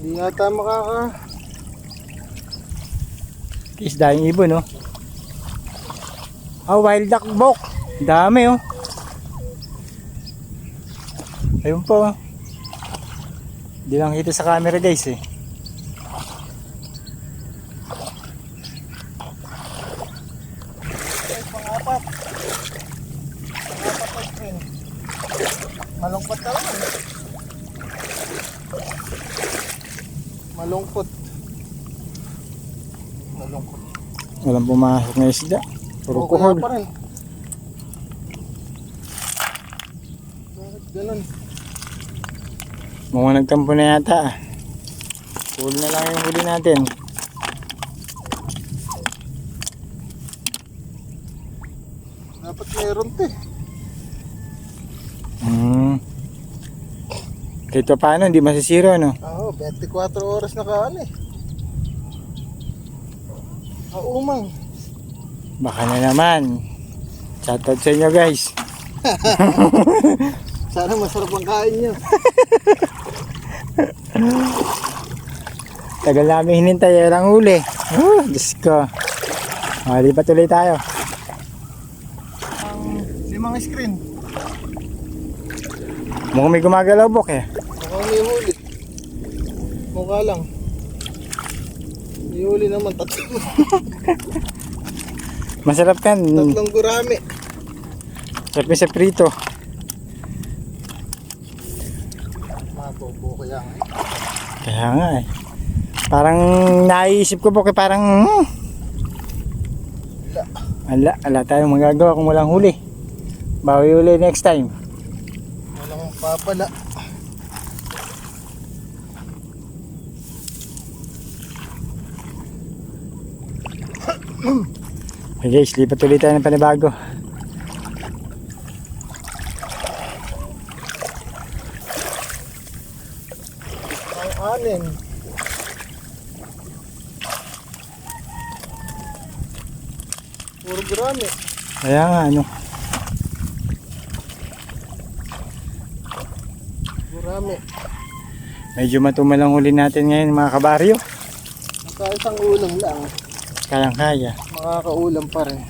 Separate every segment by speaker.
Speaker 1: Hindi yata makaka...
Speaker 2: Isda yung ibon, no? Ah, wild duck bok. Dami, oh. Ayun po. oh. Hindi lang kita sa camera, guys, eh.
Speaker 1: Pang-apat. Pang-apat na screen. Malungkot Malungkot. Malungkot.
Speaker 2: Walang pumasok na isda. Puro
Speaker 1: Okay
Speaker 2: kuhol.
Speaker 1: pa rin. Bakit ganun?
Speaker 2: Mukhang nagtampo na yata. Kuhol na lang yung huli natin.
Speaker 1: Dapat meron to eh.
Speaker 2: Pa paano, hindi masisiro, no?
Speaker 1: Oo, 24 oras na kaan eh. Ah, umang.
Speaker 2: Baka na naman. Shoutout sa inyo, guys.
Speaker 1: Sana masarap ang kain nyo.
Speaker 2: Tagal namin hinintay, walang huli. Oh, Diyos ko. Ah, lipat ulit tayo.
Speaker 1: Ang limang screen.
Speaker 2: Mukhang may gumagalaw bok eh.
Speaker 1: Mukhang may huli. Mukha lang. May huli naman. Tatlong,
Speaker 2: Masarap kan.
Speaker 1: tatlong gurami.
Speaker 2: Sarap yung sa prito.
Speaker 1: Matobo kaya nga eh.
Speaker 2: Kaya nga eh. Parang naisip ko po kay parang hmm. Ala, ala tayong magagawa kung walang huli. Bawi uli next time.
Speaker 1: Walang papala.
Speaker 2: Okay guys, lipat ulit tayo ng panibago.
Speaker 1: Ang anin. Puro gurami.
Speaker 2: Kaya nga ano.
Speaker 1: Gurami.
Speaker 2: Medyo matumal ang huli natin ngayon mga kabaryo.
Speaker 1: Nasa isang ulam lang.
Speaker 2: Kayang kaya.
Speaker 1: Makakaulam pa rin.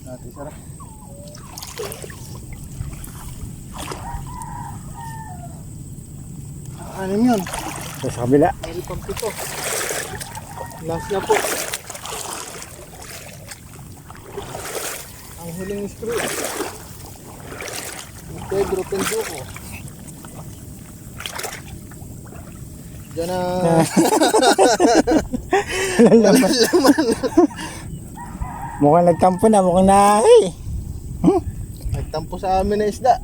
Speaker 1: Natin sarap. Anim yun.
Speaker 2: Ito sa kabila.
Speaker 1: Meron pang pito. Last na po. Ang huling screw. Pedro Penduko. Diyan na laman laman.
Speaker 2: Mukhang nagtampo na, mukhang na eh.
Speaker 1: Nagtampo sa amin na isda.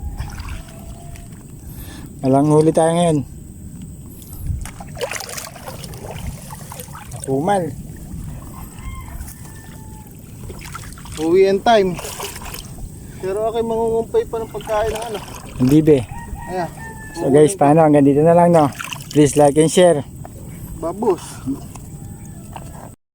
Speaker 2: Walang huli tayo ngayon. Tumal.
Speaker 1: Uwi and time. Pero ako mangungumpay pa ng pagkain ng ano.
Speaker 2: Hindi be.
Speaker 1: Ayan.
Speaker 2: So guys, paano? Hanggang dito na lang no. Please like and share.
Speaker 1: Babos.